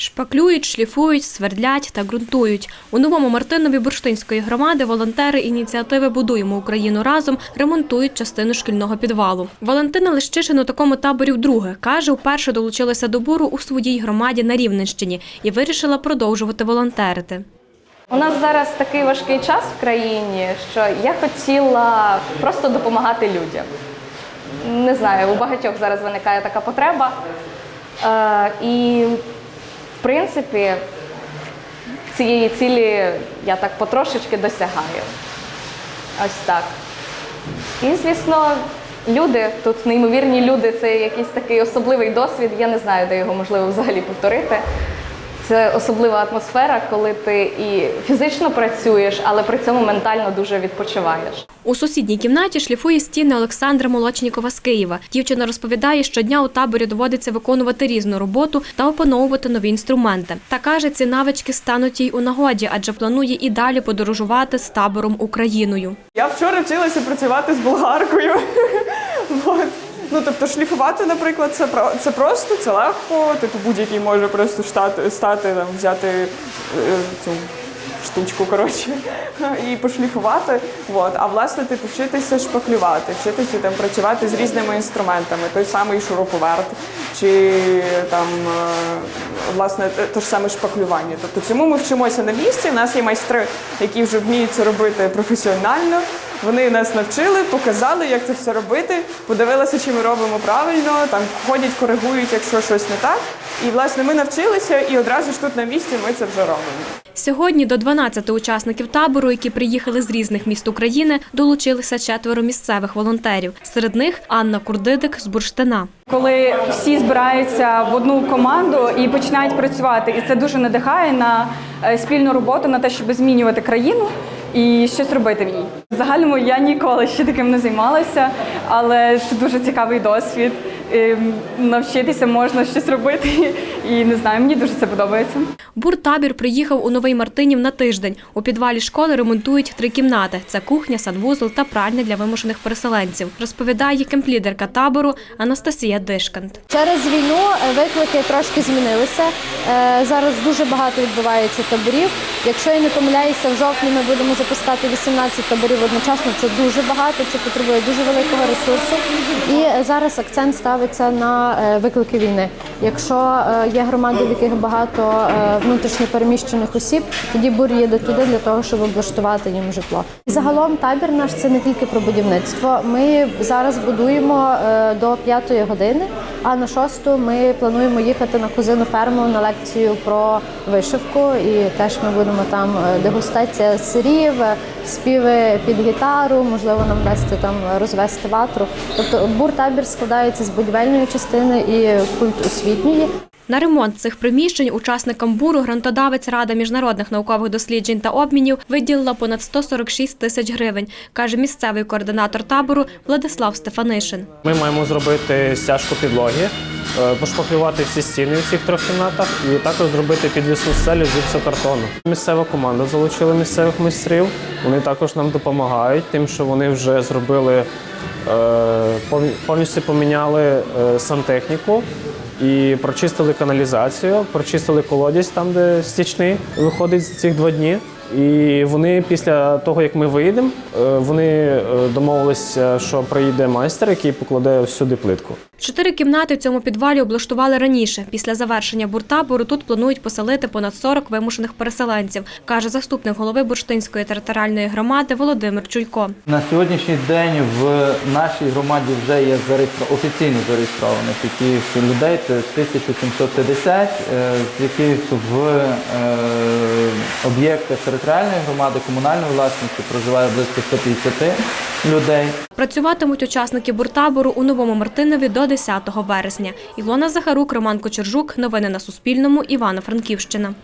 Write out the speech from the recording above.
Шпаклюють, шліфують, свердлять та ґрунтують. У новому Мартинові бурштинської громади волонтери ініціативи Будуємо Україну разом ремонтують частину шкільного підвалу. Валентина Лещишин у такому таборі вдруге каже, вперше долучилася до буру у своїй громаді на Рівненщині і вирішила продовжувати волонтерити. У нас зараз такий важкий час в країні, що я хотіла просто допомагати людям. Не знаю, у багатьох зараз виникає така потреба. Е, і, в принципі, цієї цілі я так потрошечки досягаю. Ось так. І, звісно, люди, тут неймовірні люди, це якийсь такий особливий досвід. Я не знаю, де його можливо взагалі повторити. Це особлива атмосфера, коли ти і фізично працюєш, але при цьому ментально дуже відпочиваєш. У сусідній кімнаті шліфує стіни Олександра Молочнікова з Києва. Дівчина розповідає, щодня у таборі доводиться виконувати різну роботу та опановувати нові інструменти. Та каже, ці навички стануть їй у нагоді, адже планує і далі подорожувати з табором Україною. Я вчора вчилася працювати з болгаркою. Ну, тобто шліфувати, наприклад, це це просто, це легко. Типу будь-який може просто штати, стати, там, взяти е, цю штучку, коротше, і пошліфувати. Вот. А власне, типу, вчитися шпаклювати, вчитися там працювати з різними інструментами, той самий шуруповерт, чи там е, власне те ж саме шпаклювання. Тобто цьому ми вчимося на місці. У нас є майстри, які вже вміють це робити професіонально. Вони нас навчили, показали, як це все робити, подивилися, чи ми робимо правильно, там ходять, коригують, якщо щось не так. І власне ми навчилися, і одразу ж тут на місці ми це вже робимо. Сьогодні до 12 учасників табору, які приїхали з різних міст України, долучилися четверо місцевих волонтерів. Серед них Анна Курдидик з Бурштина. коли всі збираються в одну команду і починають працювати. І це дуже надихає на е, спільну роботу, на те, щоб змінювати країну і щось робити в ній. В загальному я ніколи ще таким не займалася, але це дуже цікавий досвід. Ем, Навчитися можна щось робити, і не знаю, мені дуже це подобається. Буртабір приїхав у Новий Мартинів на тиждень. У підвалі школи ремонтують три кімнати: це кухня, санвузол та пральня для вимушених переселенців. Розповідає кемплідерка табору Анастасія Дишкант. Через війну е, виклики трошки змінилися. Е, Зараз дуже багато відбувається таборів. Якщо я не помиляюся, в жовтні ми будемо запускати 18 таборів одночасно. Це дуже багато, це потребує дуже великого ресурсу. І зараз акцент ставиться на е, виклики війни. Якщо е, є громади, в яких багато е, внутрішньо переміщених осіб, тоді бур їде туди для того, щоб облаштувати їм житло. Загалом табір наш це не тільки про будівництво. Ми зараз будуємо до п'ятої години, а на шосту ми плануємо їхати на кузину ферму на лекцію про вишивку. І теж ми будемо там дегустація сирів, співи під гітару, можливо, нам вдасться там розвести ватру. Тобто бур-табір складається з будівельної частини і культ освітньої. На ремонт цих приміщень учасникам буру грантодавець Рада міжнародних наукових досліджень та обмінів виділила понад 146 тисяч гривень, каже місцевий координатор табору Владислав Стефанишин. Ми маємо зробити стяжку підлоги, е, пошпаклювати всі стіни у всіх трьох кімнатах і також зробити підвісну стелю з гіпсокартону. Місцева команда залучила місцевих майстрів. Вони також нам допомагають, тим, що вони вже зробили е, повністю поміняли е, сантехніку і прочистили каналізацію, прочистили колодязь там, де стічний виходить з цих два дні. І вони після того, як ми виїдемо, е, вони е, домовилися, що приїде майстер, який покладе всюди плитку. Чотири кімнати в цьому підвалі облаштували раніше. Після завершення буртабору тут планують поселити понад 40 вимушених переселенців, каже заступник голови Бурштинської територіальної громади Володимир Чуйко. На сьогоднішній день в нашій громаді вже є офіційно зареєстрованих яких людей, це 1750, е, з яких в об'єктах територіальної громади, комунальної власності проживає близько 150 людей. Працюватимуть учасники буртабору у Новому Мартинові до 10 вересня. Ілона Захарук, Роман Кочержук. Новини на Суспільному. Івано-Франківщина.